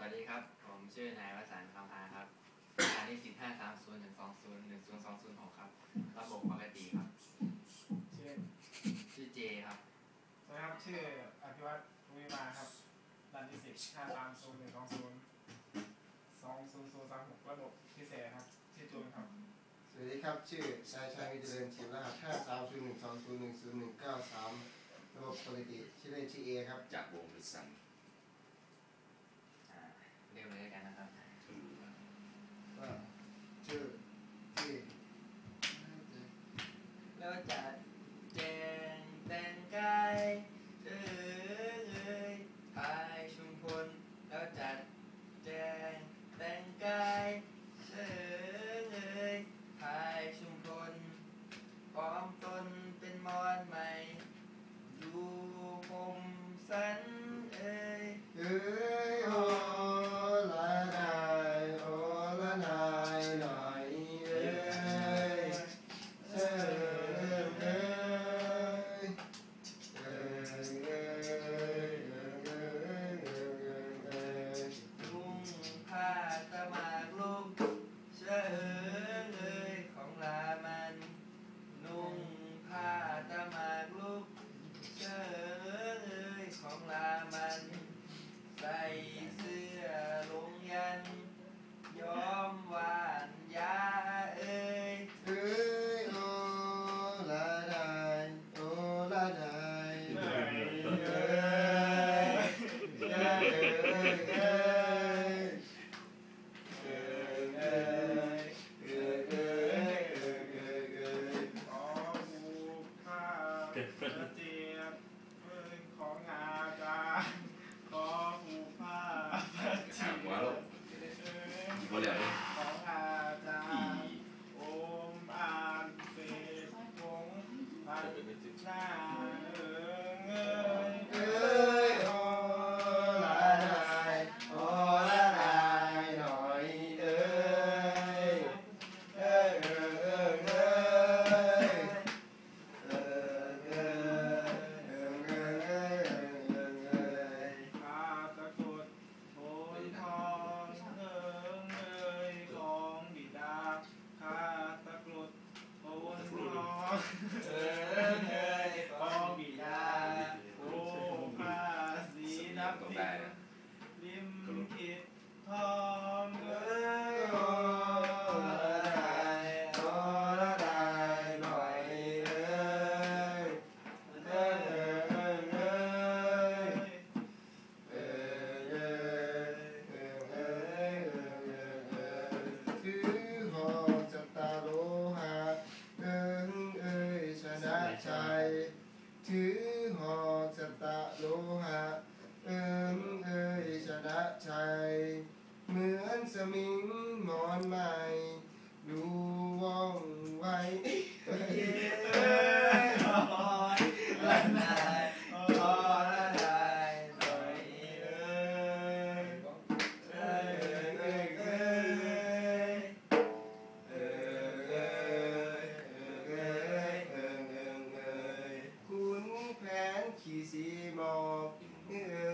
วัสดีครับ ผมชื่อนายวสันต์คำพาครับอานิสิตห้าสามศูนย์หนึ่งสองศูนย์หนึ่งศูนย์สองศูนย์หกครับ ระบบปกติครับ ชื่อชื่อเจครับสวัสดีครับ ชื่ออภิวัตวิมาครับดันที่สิบห้าสามศูนย์หนึ่งสองศูนย์สองศูนย์ศูนย์สามหกระบบพิเศษครับ ชื่อจูนครับ สวัสดีครับ ชื่อชายชายวิเจริญทีมรหัสห้าสามศูนย์หนึ่งสองศูนย์หนึ่งศูนย์หนึ่งเก้าสามระบบปกติ ชื่อเล่นชื่อเอครับ จากวงลิสันอ่า เรียกเลยกันนะครับก็ชื่อที่แล้วจัดแจงแต่งกายเอ้ยเอยพายชุมพลแล้วจัดแจงแต่งกายเอ้ยเอยพายชุมพลพร้อมตนเป็นมอนใหม่ดูผมสัน Okay, verstehe. pháp của bà đó. Niệm thiệt thon ơi Chai, chữ họ chặt tạ lô hạ อึมเอ่ยชนะใจเหมือนสมิงมอนใหม่ ดูว่องไวเย้ลอยลันนายลอยลันนายลอยเอ้ยเอ้ยเอ้ยเอ้ยเอ้ยเอ้ยเอ้ยเอ้ยเอ้ยคุณแผนขี่สีหมอกเอ้ย